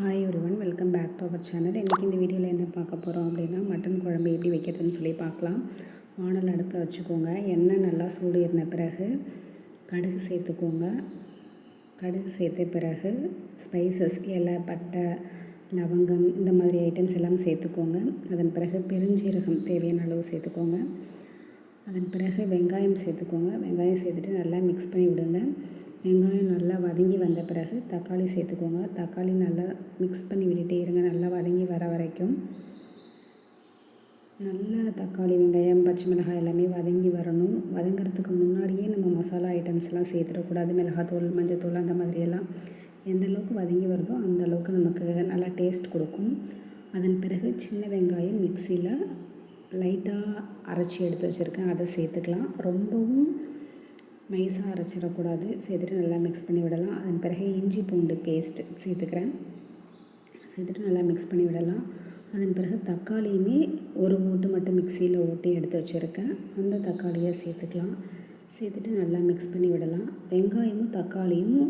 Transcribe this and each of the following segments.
Hi ஒரு one welcome back to our channel இன்றைக்கி இந்த வீடியோவில் என்ன பார்க்க போகிறோம் அப்படின்னா மட்டன் குழம்பு எப்படி வைக்கிறதுன்னு சொல்லி பார்க்கலாம். வானல் அடுப்பில் வச்சுக்கோங்க. எண்ணெய் நல்லா சூடு ஏறின பிறகு கடுகு சேர்த்துக்கோங்க. கடுகு சேர்த்த பிறகு ஸ்பைசஸ் இலை பட்டை லவங்கம் இந்த மாதிரி ஐட்டம்ஸ் எல்லாம் சேர்த்துக்கோங்க. அதன் பிறகு பெருஞ்சீரகம் தேவையான அளவு சேர்த்துக்கோங்க. அதன் பிறகு வெங்காயம் சேர்த்துக்கோங்க. வெங்காயம் சேர்த்துட்டு நல்லா மிக்ஸ் பண்ணி விடுங்க. வெங்காயம் நல்லா வதங்கி வந்த பிறகு தக்காளி சேர்த்துக்கோங்க. தக்காளி நல்லா மிக்ஸ் பண்ணி விட்டுட்டே இருங்க. நல்லா வதங்கி வர வரைக்கும். நல்லா தக்காளி வெங்காயம் பச்சை மிளகாய் எல்லாமே வதங்கி வரணும். வதங்கிறதுக்கு முன்னாடியே நம்ம மசாலா ஐட்டம்ஸ்லாம் சேர்த்துடக்கூடாது. மிளகாத்தூள் மஞ்சத்தூள் அந்த மாதிரியெல்லாம் எந்த அளவுக்கு வதங்கி வருதோ அந்த அளவுக்கு நமக்கு நல்லா டேஸ்ட் கொடுக்கும். அதன் பிறகு சின்ன வெங்காயம் மிக்சியில் லைட்டாக அரைச்சி எடுத்து வச்சுருக்கேன். அதை சேர்த்துக்கலாம். ரொம்பவும் நைஸாக அரைச்சிடக்கூடாது. சேர்த்துட்டு நல்லா மிக்ஸ் பண்ணி விடலாம். அதன் பிறகு இஞ்சி பூண்டு பேஸ்ட் சேர்த்துக்கிறேன். சேர்த்துட்டு நல்லா மிக்ஸ் பண்ணி விடலாம். அதன் பிறகு தக்காளியுமே ஒரு ஓட்டு மட்டும் மிக்சியில் ஓட்டி எடுத்து வச்சுருக்கேன். அந்த தக்காளியை சேர்த்துக்கலாம். சேர்த்துட்டு நல்லா மிக்ஸ் பண்ணி விடலாம். வெங்காயமும் தக்காளியும்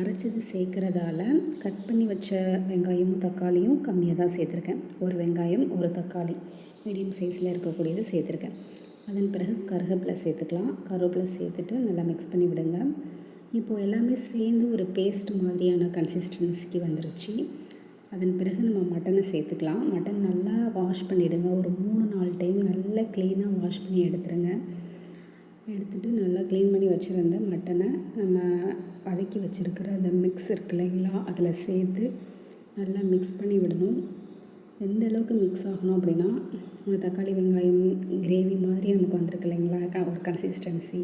அரைச்சது சேர்க்குறதால கட் பண்ணி வச்ச வெங்காயமும் தக்காளியும் கம்மியாக தான் சேர்த்துருக்கேன். ஒரு வெங்காயம் ஒரு தக்காளி. மீடியம் சைஸில் இருக்கக்கூடியது சேர்த்துருக்கேன். அதன் பிறகு கருவேப்பிலை சேர்த்துக்கலாம். கருவேப்பிலை சேர்த்துட்டு நல்லா மிக்ஸ் பண்ணி விடுங்க. இப்போது எல்லாமே சேர்ந்து ஒரு பேஸ்ட் மாதிரியான கன்சிஸ்டன்சிக்கு வந்துருச்சு. அதன் பிறகு நம்ம மட்டனை சேர்த்துக்கலாம். மட்டன் நல்லா வாஷ் பண்ணிவிடுங்க ஒரு மூணு நாலு டைம் நல்லா க்ளீனாக வாஷ் பண்ணி எடுத்துருங்க. எடுத்துகிட்டு நல்லா க்ளீன் பண்ணி வச்சுருந்த மட்டனை நம்ம வதக்கி வச்சுருக்கிற அந்த மிக்ஸ் இருக்கு இல்லைங்களா? அதில் சேர்த்து நல்லா மிக்ஸ் பண்ணி விடணும். எந்த அளவுக்கு மிக்ஸ் ஆகணும் அப்படின்னா தக்காளி வெங்காயம் கிரேவி நமக்கு வந்திருக்கு இல்லைங்களா? ஒரு கன்சிஸ்டன்சி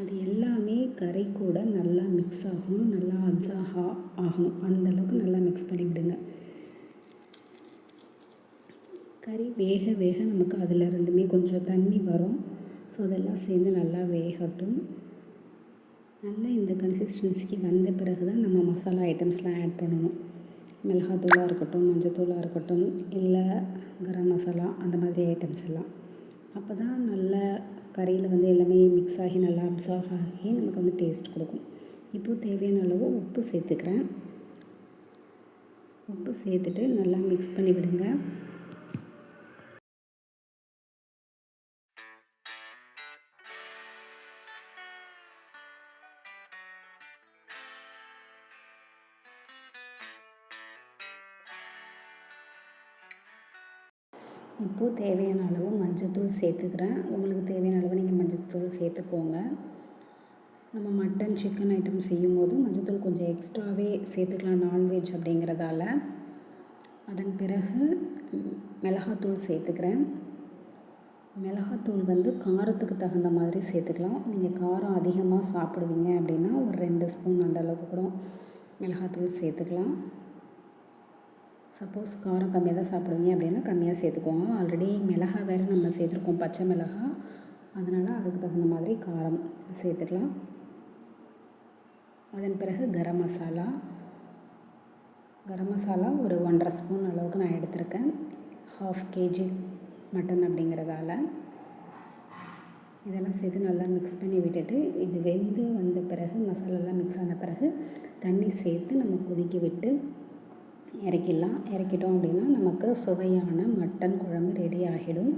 அது எல்லாமே கறி கூட நல்லா மிக்ஸ் ஆகணும் நல்லா அப்சார்வ் ஆகணும். அந்தளவுக்கு நல்லா மிக்ஸ் பண்ணிவிடுங்க கறி வேக வேக நமக்கு அதிலிருந்துமே கொஞ்சம் தண்ணி வரும். ஸோ அதெல்லாம் சேர்ந்து நல்லா வேகட்டும். நல்லா இந்த கன்சிஸ்டன்சிக்கு வந்த பிறகு தான் நம்ம மசாலா ஐட்டம்ஸ்லாம் ஆட் பண்ணணும். மிளகாத்தூளாக இருக்கட்டும் மஞ்சத்தூளாக இருக்கட்டும் இல்லை கரம் மசாலா அந்த மாதிரி ஐட்டம்ஸ் எல்லாம். அப்போ தான் நல்லா கறியில் வந்து எல்லாமே மிக்ஸ் ஆகி நல்லா அப்சார்வ் ஆகி நமக்கு வந்து டேஸ்ட் கொடுக்கும். இப்போது தேவையான அளவு உப்பு சேர்த்துக்கிறேன். உப்பு சேர்த்துட்டு நல்லா மிக்ஸ் பண்ணி விடுங்க. இப்போது தேவையான அளவு மஞ்சத்தூள் சேர்த்துக்கிறேன். உங்களுக்கு தேவையான அளவு நீங்கள் மஞ்சத்தூள் சேர்த்துக்கோங்க. நம்ம மட்டன் சிக்கன் ஐட்டம் செய்யும் போது மஞ்சத்தூள் கொஞ்சம் எக்ஸ்ட்ராவே சேர்த்துக்கலாம் நான்வெஜ் அப்படிங்கிறதால. அதன் பிறகு மிளகாத்தூள் சேர்த்துக்கிறேன். மிளகாத்தூள் வந்து காரத்துக்கு தகுந்த மாதிரி சேர்த்துக்கலாம். நீங்கள் காரம் அதிகமாக சாப்பிடுவீங்க அப்படின்னா ஒரு ரெண்டு ஸ்பூன் அந்த அளவுக்கு கூட மிளகாத்தூள் சேர்த்துக்கலாம். சப்போஸ் காரம் கம்மியாக தான் சாப்பிடுவீங்க அப்படின்னா கம்மியாக சேர்த்துக்கோங்க. ஆல்ரெடி மிளகா வேறு நம்ம சேர்த்துருக்கோம் பச்சை மிளகா அதனால் அதுக்கு தகுந்த மாதிரி காரம் சேர்த்துக்கலாம். அதன் பிறகு கரம் மசாலா. கரம் மசாலா ஒரு ஒன்றரை ஸ்பூன் அளவுக்கு நான் எடுத்திருக்கேன். ஹாஃப் கேஜி மட்டன் அப்படிங்கிறதால. இதெல்லாம் சேர்த்து நல்லா மிக்ஸ் பண்ணி விட்டுட்டு இது வெந்து வந்த பிறகு மசாலாலாம் மிக்ஸ் ஆன பிறகு தண்ணி சேர்த்து நம்ம கொதிக்க விட்டு இறக்கிடலாம். இறக்கிட்டோம் அப்படின்னா நமக்கு சுவையான மட்டன் குழம்பு ரெடி ஆகிடும்.